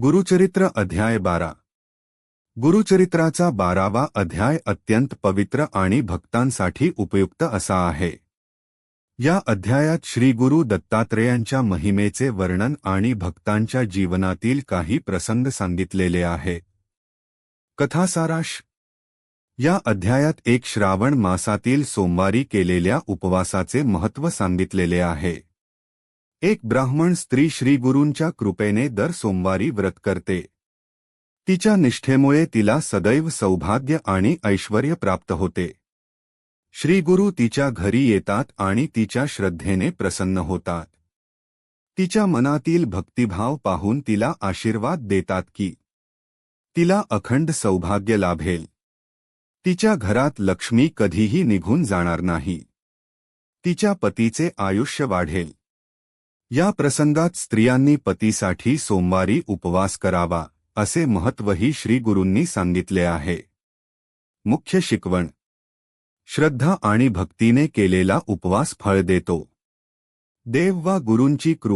गुरुचरित्र अध्याय बारा. गुरुचरित्राचा बारावा अध्याय अत्यंत पवित्र आणि भक्तांसाठी उपयुक्त असा आहे. या अध्यायात श्री गुरु दत्तात्रेयांच्या महिमेचे वर्णन आणि भक्तांच्या जीवनातील काही प्रसंग सांगितलेले आहे. कथासाराश. या अध्यायात एक श्रावण मासातील सोमवारी केलेल्या उपवासाचे महत्त्व सांगितलेले आहे. एक ब्राह्मण स्त्री श्रीगुरूंच्या कृपेने दर सोमवारी व्रत करते. तिच्या निष्ठेमुळे तिला सदैव सौभाग्य आणि ऐश्वर्य प्राप्त होते. श्रीगुरु तिच्या घरी येतात आणि तिच्या श्रद्धेने प्रसन्न होतात. तिच्या मनातील भक्तिभाव पाहून तिला आशीर्वाद देतात की तिला अखंड सौभाग्य लाभेल. तिच्या घरात लक्ष्मी कधीही निघून जाणार नाही. तिच्या पतीचे आयुष्य वाढेल. या प्रसंगात स्त्रियांनी पतीसाठी सोमवारी उपवास करावा असे महत्त्वही श्री गुरूंनी सांगितले आहे. मुख्य शिकवण. श्रद्धा आणि भक्तीने केलेला उपवास फळ देतो. देव वा गुरूंची कृपा